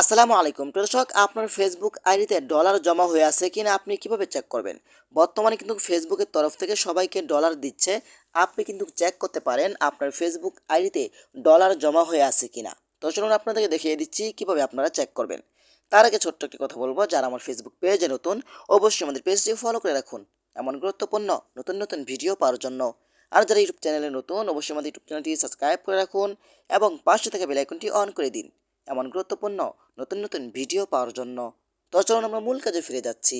আসসালামু আলাইকুম। দর্শক, আপনার ফেসবুক আইডিতে ডলার জমা হয়ে আছে কিনা আপনি কীভাবে চেক করবেন? বর্তমানে কিন্তু ফেসবুকের তরফ থেকে সবাইকে ডলার দিচ্ছে। আপনি কিন্তু চেক করতে পারেন আপনার ফেসবুক আইডিতে ডলার জমা হয়ে আছে কিনা। তো চলুন আপনাদেরকে দেখিয়ে দিচ্ছি কীভাবে আপনারা চেক করবেন। তার আগে ছোট্ট একটি কথা বলব, যারা আমার ফেসবুক পেজে নতুন, অবশ্যই আমাদের পেজটি ফলো করে রাখুন। এমন গুরুত্বপূর্ণ, নতুন নতুন ভিডিও পাওয়ার জন্য। আর যারা ইউটিউব চ্যানেলে নতুন, অবশ্যই আমাদের ইউটিউব চ্যানেলটি সাবস্ক্রাইব করে রাখুন এবং পাশে থেকে বেল আইকনটি অন করে দিন। এমন গুরুত্বপূর্ণ নতুন নতুন ভিডিও পাওয়ার জন্য। তো চলুন আমরা মূল কাজে ফিরে যাচ্ছি।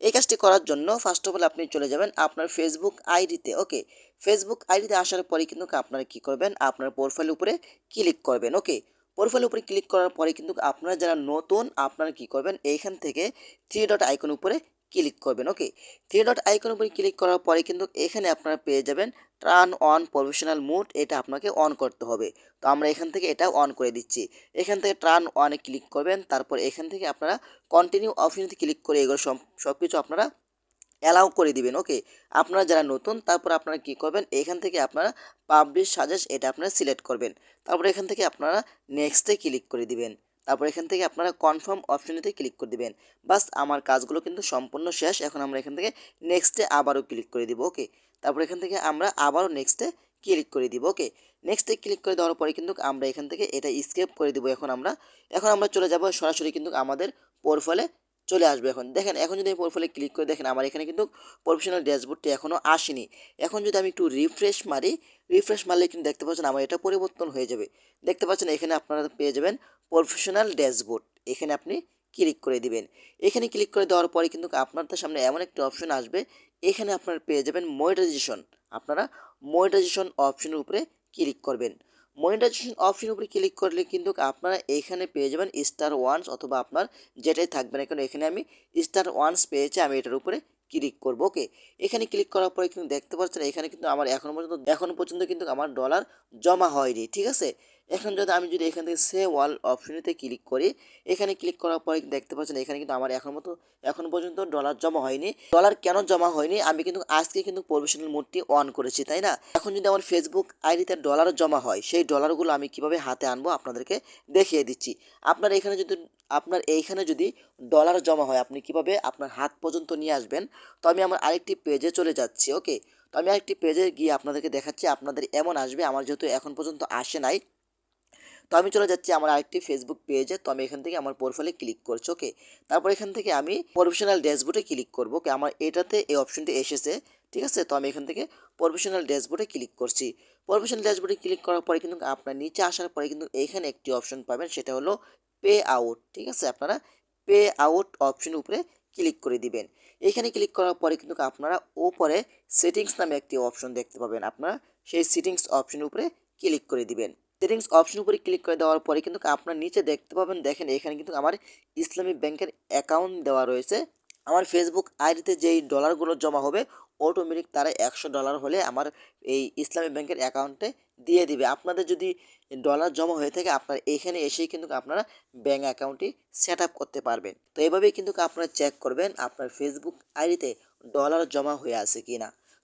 এই কাজটি করার জন্য ফার্স্ট অফ অল আপনি চলে যাবেন আপনার ফেসবুক আইডিতে ওকে ফেসবুক আইডিতে আসার পরে কিন্তু আপনারা কী করবেন? আপনার প্রোফাইল উপরে ক্লিক করবেন ওকে প্রোফাইল উপরে ক্লিক করার পরে কিন্তু আপনারা যারা নতুন, আপনারা কী করবেন? এইখান থেকে থ্রি ডট আইকন উপরে ক্লিক করবেন, ওকে? থ্রি ডট আইকন উপরে ক্লিক করার পরে কিন্তু এখানে আপনারা পেয়ে যাবেন টার্ন অন প্রফেশনাল মুড এটা আপনাকে অন করতে হবে। তো আমরা এখান থেকে এটা অন করে দিচ্ছি। এখান থেকে টার্ন অনে ক্লিক করবেন, তারপর এখান থেকে আপনারা কন্টিনিউ অপশনতে ক্লিক করে এগুলো সব কিছু আপনারা অ্যালাউ করে দিবেন, ওকে? আপনারা যারা নতুন, তারপর আপনারা কি করবেন? এখান থেকে আপনারা পাবলিশ সাজেস্ট এটা আপনারা সিলেক্ট করবেন। তারপর এখান থেকে আপনারা নেক্সটে ক্লিক করে দিবেন। তারপর এখান থেকে আপনারা কনফার্ম অপশনেতে ক্লিক করে দেবেন। বাস আমার কাজগুলো কিন্তু সম্পূর্ণ শেষ, এখন আমরা এখান থেকে নেক্সটে আবারও ক্লিক করে দিব ওকে তারপর এখান থেকে আমরা আবারও নেক্সটে ক্লিক করে দিব ওকে নেক্সটে ক্লিক করে দেওয়ার পরে কিন্তু আমরা এখান থেকে এটা স্কেপ করে দিব, এখন আমরা এখন আমরা চলে যাব সরাসরি কিন্তু আমাদের প্রোফাইলে চলে আসবে এখন। দেখেন, এখন যদি আমি প্রোফাইলে ক্লিক করে, দেখেন আমার এখানে কিন্তু প্রফেশনাল ড্যাশবোর্ডটি এখনও আসেনি। এখন যদি আমি একটু রিফ্রেশ মারি রিফ্রেশ মারলে কিন্তু দেখতে পাচ্ছেন আমার এটা পরিবর্তন হয়ে যাবে। দেখতে পাচ্ছেন এখানে আপনারা পেয়ে যাবেন প্রফেশনাল ড্যাশবোর্ড এখানে আপনি ক্লিক করে দিবেন। এখানে ক্লিক করে দেওয়ার পরে কিন্তু আপনাদের সামনে এমন একটি অপশন আসবে, এখানে আপনারা পেয়ে যাবেন মনিটাইজেশন আপনারা মনিটাইজেশন অপশনের উপরে ক্লিক করবেন। মনিটাইজেশন অপশন উপরে ক্লিক করলে কিন্তু আপনারা এখানে পেয়ে যাবেন স্টার ওয়ান্স অথবা আপনার যেটাই থাকবে না কেন, এখানে আমি স্টার ওয়ান্স পেয়েছি, আমি এটার উপরে ক্লিক করব ওকে এখানে ক্লিক করার পরে কিন্তু দেখতে পাচ্ছেন, এখানে কিন্তু আমার এখনও পর্যন্ত এখনও পর্যন্ত কিন্তু আমার ডলার জমা হয়নি, ঠিক আছে? এখন যদি আমি যদি এখান থেকে সে ওয়াল অপশনেতে ক্লিক করি, এখানে ক্লিক করার পরে দেখতে পাচ্ছেন এখানে কিন্তু আমার এখন মতো, এখন পর্যন্ত ডলার জমা হয়নি। ডলার কেন জমা হয়নি? আমি কিন্তু আজকে কিন্তু প্রফেশনাল মোডটি অন করেছি, তাই না? এখন যদি আমার ফেসবুক আইডিতে ডলার জমা হয়, সেই ডলারগুলো আমি কীভাবে হাতে আনব আপনাদেরকে দেখিয়ে দিচ্ছি। আপনার এখানে যদি, আপনার এইখানে যদি ডলার জমা হয়, আপনি কীভাবে আপনার হাত পর্যন্ত নিয়ে আসবেন? তো আমি আমার আরেকটি পেজে চলে যাচ্ছি ওকে তো আমি আরেকটি পেজে গিয়ে আপনাদেরকে দেখাচ্ছি, আপনাদের এমন আসবে, আমার যেহেতু এখন পর্যন্ত আসে নাই। তো আমি চলে যাচ্ছি আমার আরেকটি ফেসবুক পেজে তো আমি এখান থেকে আমার প্রোফাইলে ক্লিক করছি ওকে তারপর এখান থেকে আমি প্রফেশনাল ড্যাশবোর্ডে ক্লিক করব ওকে আমার এটাতে এই অপশনটি এসেছে, ঠিক আছে? তো আমি এখান থেকে প্রফেশনাল ড্যাশবোর্ডে ক্লিক করছি। প্রফেশনাল ড্যাশবোর্ডে ক্লিক করার পরে কিন্তু আপনার নিচে আসার পরে কিন্তু এইখানে একটি অপশন পাবেন, সেটা হলো পে আউট ঠিক আছে? আপনারা পে আউট অপশনের উপরে ক্লিক করে দিবেন। এখানে ক্লিক করার পরে কিন্তু আপনারা ওপরে সেটিংস নামে একটি অপশন দেখতে পাবেন। আপনারা সেই সেটিংস অপশনের উপরে ক্লিক করে দিবেন। সেটিংস অপশন উপরে ক্লিক করে দেওয়ার পরে কিন্তু আপনার নিচে দেখতে পাবেন, দেখেন এখানে কিন্তু আমার ইসলামী ব্যাংকের অ্যাকাউন্ট দেওয়া রয়েছে। আমার ফেসবুক আইডিতে যেই ডলারগুলো জমা হবে অটোমেটিক তারা একশো ডলার হলে আমার এই ইসলামী ব্যাংকের অ্যাকাউন্টে দিয়ে দিবে। আপনাদের যদি ডলার জমা হয়ে থাকে, আপনার এখানে এসেই কিন্তু আপনারা ব্যাঙ্ক অ্যাকাউন্টটি সেট করতে পারবেন। তো এভাবেই কিন্তু আপনারা চেক করবেন আপনার ফেসবুক আইডিতে ডলার জমা হয়ে আছে কি না